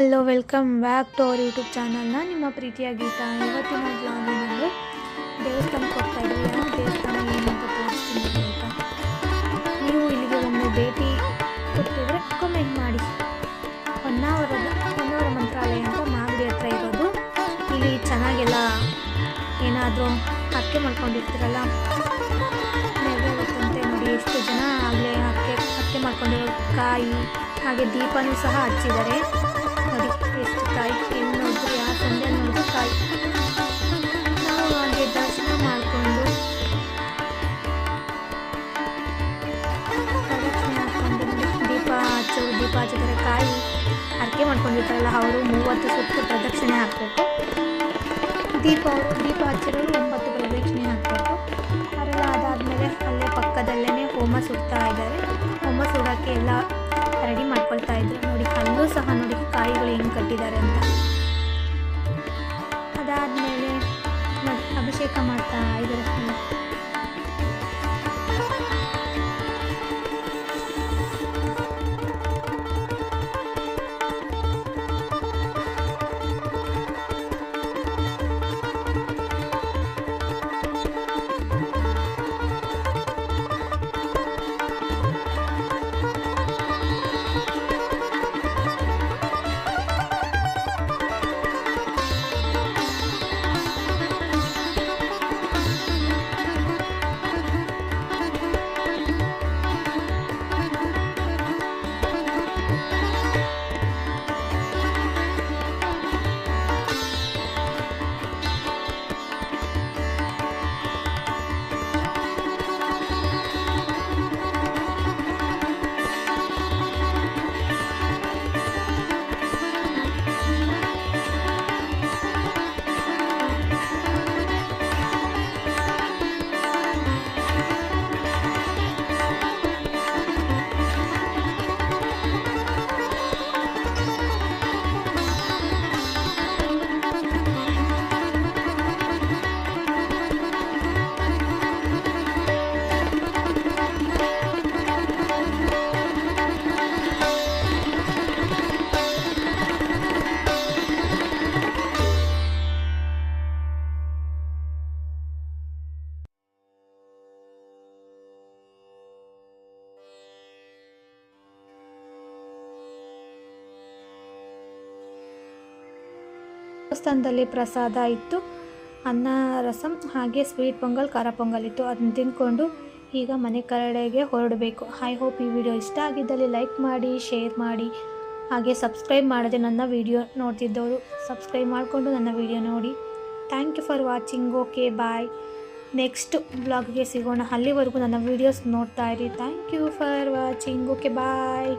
Hello welcome back to our YouTube ಚಾನಲ್ನ ನಿಮ್ಮ ಪ್ರೀತಿಯ ಗೀತಾ. ಇವತ್ತಿನ ಬ್ಲಾಗಿನಲ್ಲಿ ದೇವಸ್ಥಾನಕ್ಕೆ ಹೋಗ್ತಾ ಇದ್ದೀವಿ. ದೇವಸ್ಥಾನ ಏನಂತ ತೋರಿಸ್ತೀನಿ ಅಂತ ನೀವು ಇಲ್ಲಿಗೆ ಒಮ್ಮೆ ಭೇಟಿ ಕೊಟ್ಟಿದ್ರೆ ಕಮೆಂಟ್ ಮಾಡಿ. ಹೊನ್ನಾವರದ, ಹೊನ್ನಾವರ ಮಂತ್ರಾಲಯ ಅಂತ ಮಾಗಡಿ ಹತ್ರ ಇರೋದು. ಇಲ್ಲಿ ಚೆನ್ನಾಗೆಲ್ಲ ಏನಾದರೂ ಹಕ್ಕೆ ಮಾಡ್ಕೊಂಡಿರ್ತೀರಲ್ಲ? ನೆರವೇರುತ್ತಂತೆ ನೋಡಿ, ಎಷ್ಟು ಜನ ಆಗಲೇ ಹಕ್ಕೆ ಹಕ್ಕೆ ಮಾಡ್ಕೊಂಡಿರೋ ಕಾಯಿ, ಹಾಗೆ ದೀಪನೂ ಸಹ ಹಚ್ಚಿದ್ದಾರೆ. ಹಚ್ಚೋರು ದೀಪ ಹಚ್ಚಿದರೆ ಕಾಯಿ ಅರ್ಕೆ ಮಾಡ್ಕೊಂಡಿರ್ತಾರಲ್ಲ, ಅವರು ಮೂವತ್ತು ಸುತ್ತು ಪ್ರದಕ್ಷಿಣೆ ಹಾಕಬೇಕು. ದೀಪ ದೀಪ ಹಚ್ಚಿರೋರು ಒಂಬತ್ತು ಪ್ರದಕ್ಷಿಣೆ ಹಾಕಬೇಕು. ಅವರೆಲ್ಲ ಅದಾದಮೇಲೆ ಅಲ್ಲೇ ಪಕ್ಕದಲ್ಲೇ ಹೋಮ ಸುಡ್ತಾ ಇದ್ದಾರೆ. ಹೋಮ ಸುಡೋಕ್ಕೆ ಎಲ್ಲ ರೆಡಿ ಮಾಡ್ಕೊಳ್ತಾ ಇದ್ರು. ನೋಡಿ, ಅಲ್ಲೂ ಸಹ ನೋಡಿ ಕಾಯಿಗಳು ಹೆಂಗೆ ಕಟ್ಟಿದ್ದಾರೆ ಅಂತ. ಅದಾದಮೇಲೆ ಅಭಿಷೇಕ ಮಾಡ್ತಾ ಇದ್ದಾರೆ. ದೇವಸ್ಥಾನದಲ್ಲಿ ಪ್ರಸಾದ ಇತ್ತು. ಅನ್ನ, ರಸಂ ಹಾಗೆ ಸ್ವೀಟ್ ಪೊಂಗಲ್, ಖಾರ ಪೊಂಗಲ್ ಇತ್ತು. ಅದನ್ನ ತಿನ್ಕೊಂಡು ಈಗ ಮನೆ ಕಡೆಗೆ ಹೊರಡಬೇಕು. ಐ ಹೋಪ್ ಈ ವಿಡಿಯೋ ಇಷ್ಟ ಆಗಿದ್ದಲ್ಲಿ ಲೈಕ್ ಮಾಡಿ ಶೇರ್ ಮಾಡಿ. ಹಾಗೆ ಸಬ್ಸ್ಕ್ರೈಬ್ ಮಾಡದೆ ನನ್ನ ವಿಡಿಯೋ ನೋಡ್ತಿದ್ದವರು ಸಬ್ಸ್ಕ್ರೈಬ್ ಮಾಡಿಕೊಂಡು ನನ್ನ ವಿಡಿಯೋ ನೋಡಿ. Thank you for watching okay bye next ಬ್ಲಾಗ್ಗೆ ಸಿಗೋಣ. ಅಲ್ಲಿವರೆಗೂ ನನ್ನ ವೀಡಿಯೋಸ್ ನೋಡ್ತಾ ಇರಿ. Thank you for watching okay bye